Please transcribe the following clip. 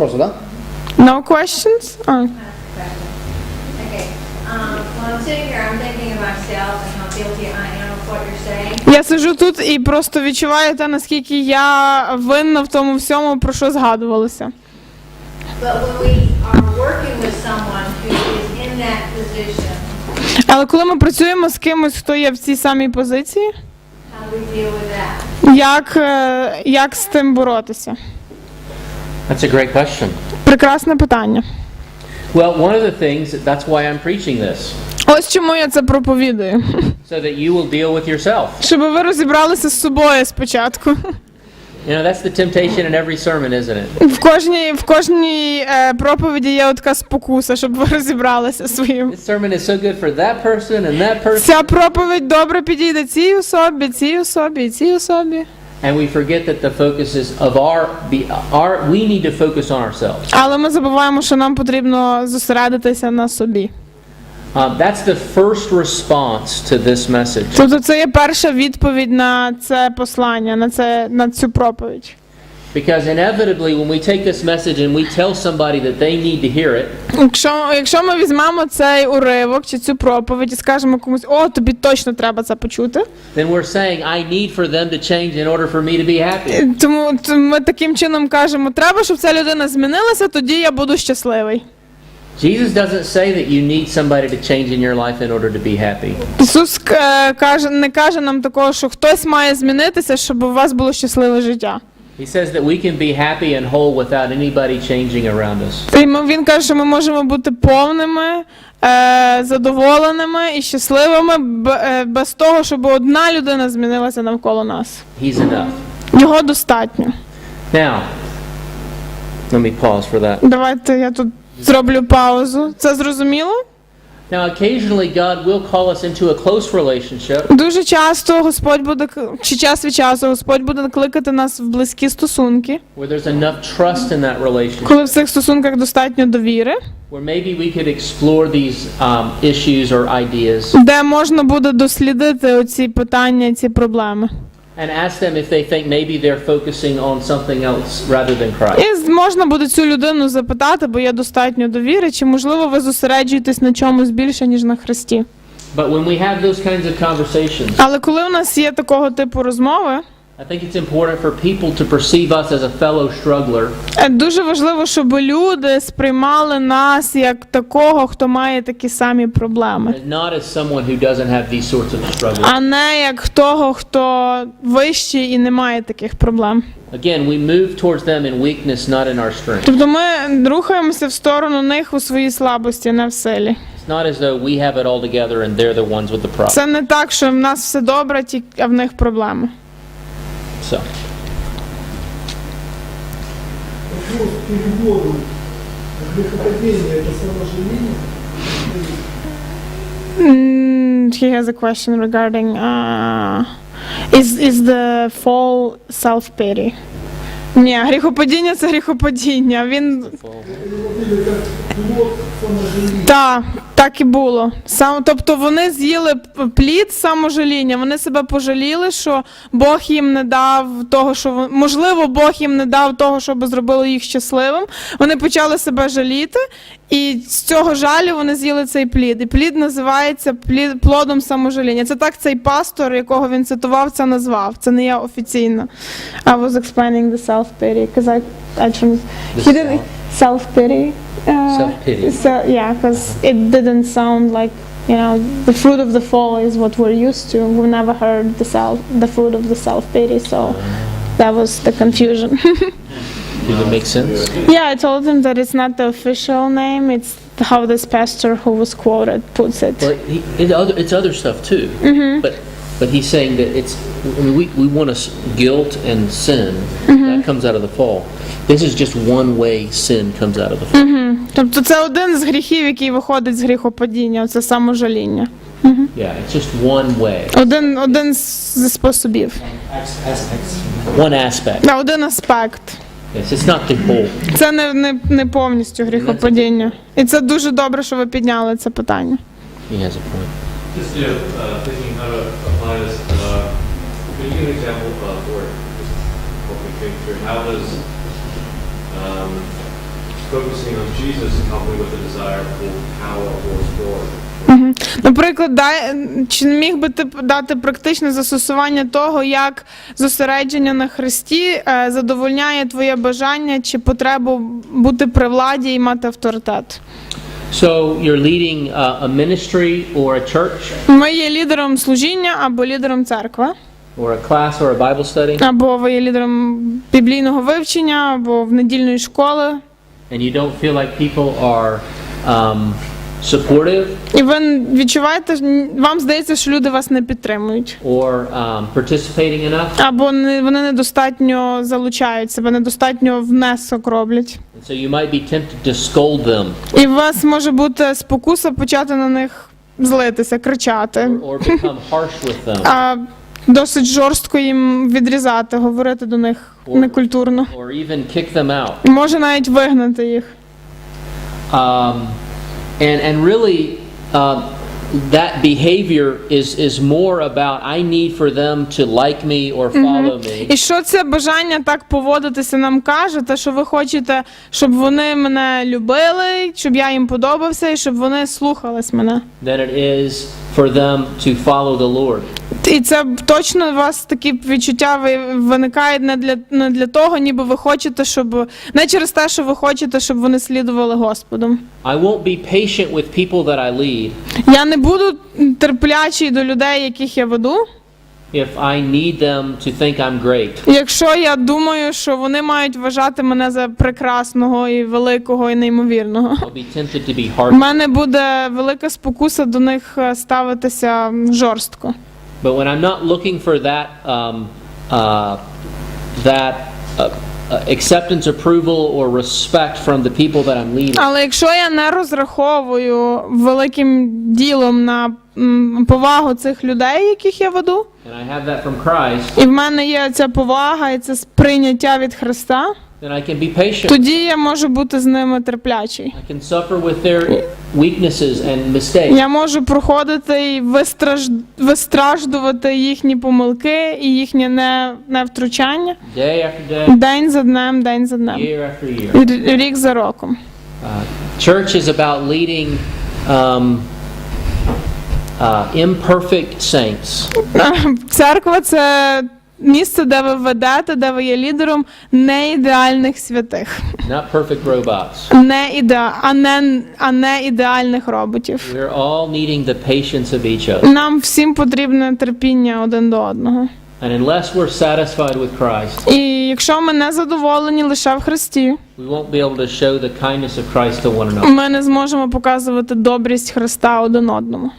вопросу, да? No questions? Oh. Okay. Um, Well, I'm sitting here, I'm thinking of myself and how guilty I am of what you're saying. Я сижу тут і просто відчуваю те, наскільки я винна в тому всьому, про що згадувалося. But when we are working with someone who is in that position, Але коли ми працюємо з кимось, хто є в цій самій позиції, how do we deal with that? як, е, як з тим боротися? That's a great question. Прекрасне питання. Well, one of the things, that's why I'm preaching this, Ось чому я це проповідую. so that you will deal with yourself. Щоб ви розібралися з собою спочатку. You know, that's the temptation in every sermon, isn't it? В кожній, в кожній е, проповіді є така спокуса, щоб ви розібралися своїм. This sermon is so good for that person and that person, Ця проповідь добре підійде цій особі, цій особі цій особі. And we forget that the focus is of our, our, we need to focus on ourselves. Але ми забуваємо, що нам потрібно зосередитися на собі. Um, that's the first response to this message. Тобто це є перша відповідь на це послання, на це на цю проповідь. Because inevitably, when we take this message and we tell somebody that they need to hear it, Якщо, якщо ми візьмемо цей уривок чи цю проповідь і скажемо комусь, о, тобі точно треба це почути. then we're saying, I need for them to change in order for me to be happy. Тому ми таким чином кажемо, треба, щоб ця людина змінилася, тоді я буду щасливий. Jesus doesn't say that you need somebody to change in your life in order to be happy. Ісус е, каже, не каже нам такого, що хтось має змінитися, щоб у вас було щасливе життя. He says that we can be happy and whole without anybody changing around us. Він каже, що ми можемо бути повними, е, задоволеними і щасливими е, без того, щоб одна людина змінилася навколо нас. He's enough. Його достатньо. Now, let me pause for that. Давайте я тут зроблю паузу. Це зрозуміло? Now, occasionally, God will call us into a close relationship. Дуже часто Господь буде чи час від часу Господь буде кликати нас в близькі стосунки, where there's enough trust in that relationship, коли в цих стосунках достатньо довіри, where maybe we could explore these um, issues or ideas. де можна буде дослідити оці питання, ці проблеми. And ask them if they think maybe they're focusing on something else rather than Christ. І з- можна буде цю людину запитати, бо є достатньо довіри, чи можливо ви зосереджуєтесь на чомусь більше, ніж на Христі. But when we have those kinds of conversations, Але коли у нас є такого типу розмови, Е, дуже важливо, щоб люди сприймали нас як такого, хто має такі самі проблеми. А не як того, хто вищий і не має таких проблем. Again, we move towards them in weakness, not in our strength. Тобто ми рухаємося в сторону них у своїй слабості, не в силі. It's not as though we have it all together and they're the ones with the problem. Це не так, що в нас все добре, а в них проблеми. So, Вопрос переводу грехопадения это саможаление? Mm, he has a question regarding uh, is, is the fall self-pity? Ні, гріхопадіння це гріхопадіння. Він Или как плод саможаления? Так, так і було. Сам, тобто вони з'їли плід саможаління, вони себе пожаліли, що Бог їм не дав того, що можливо, Бог їм не дав того, щоб зробило їх щасливим. Вони почали себе жаліти, і з цього жалю вони з'їли цей плід. І плід називається плід, плодом саможаління. Це так цей пастор, якого він цитував, це назвав. Це не я офіційно. I was explaining the self-pity, because I, I he didn't, self-pity. Uh, Self-pity. So yeah, because it didn't sound like you know the fruit of the fall is what we're used to. We've never heard the self, the fruit of the self pity. So mm. that was the confusion. does it make sense? yeah, I told him that it's not the official name. It's how this pastor who was quoted puts it. Well, he, it other, it's other stuff too. Mm-hmm. But but he's saying that it's I mean, we we want us guilt and sin that mm-hmm. comes out of the fall. This is just one way sin comes out of the fall. Mm-hmm. Тобто це один з гріхів, який виходить з гріхопадіння. Це саможаління. Yeah, it's just one way, Один один з зі способів. one aspect. Да, один аспект. Yes, it's not the whole. Це не, не, не повністю гріхопадіння. І це дуже добре, що ви підняли це питання. He has a point. Just, you know, uh, thinking how to apply this, uh, you give an example of, or what we think through, how does, um, focusing on Jesus and helping with the desire for power or authority. Наприклад, дай, чи не міг би ти дати практичне застосування того, як зосередження на Христі е, задовольняє твоє бажання чи потребу бути при владі і мати авторитет? So you're leading a, a ministry or a church Ми є лідером служіння або лідером церкви, or a class or a Bible study, або ви є лідером біблійного вивчення, або в недільної школи. And you don't feel like people are um, supportive? І ви відчуваєте, вам здається, що люди вас не підтримують, or um, participating enough. або не, вони недостатньо залучають себе, недостатньо внесок роблять. And so you might be tempted to scold them. І у вас може бути спокуса почати на них злитися, кричати, or become harsh with them. А досить жорстко їм відрізати, говорити до них некультурно. or even kick them out. Може навіть вигнати їх. Um, and, and really, um, that behavior is, is more about I need for them to like me or follow me І що це бажання так поводитися нам каже, те, що ви хочете, щоб вони мене любили, щоб я їм подобався, і щоб вони слухались мене. than it is for them to follow the Lord. І це точно у вас такі відчуття ви- виникають не для не для того, ніби ви хочете, щоб не через те, що ви хочете, щоб вони слідували Господу. I won't be patient with people that I lead Я не буду терплячий до людей, яких я веду, if I need them to think I'm great. якщо я думаю, що вони мають вважати мене за прекрасного і великого і неймовірного. I'll be tempted to be У мене буде велика спокуса до них е, ставитися жорстко. But when I'm not looking for that, um, uh, that uh, uh, acceptance, approval, or respect from the people that I'm leading, Але якщо я не розраховую великим ділом на м, повагу цих людей, яких я веду, and I have that from Christ, і в мене є ця повага і це сприйняття від Христа, then I can be patient. тоді я можу бути з ними терплячий. Я можу проходити і вистраж... вистраждувати їхні помилки і їхнє не... невтручання Day after day, день за днем, день за днем, year after year. рік за роком. Uh, church is about leading um, uh, imperfect saints. Церква це місце, де ви ведете, де ви є лідером неідеальних святих, not perfect robots. не іде... а, не... а не ідеальних роботів. We're all needing the patience of each other. Нам всім потрібне терпіння один до одного. And unless we're satisfied with Christ, І якщо ми не задоволені лише в Христі, we won't be able to show the kindness of Christ to one another. ми не зможемо показувати добрість Христа один одному.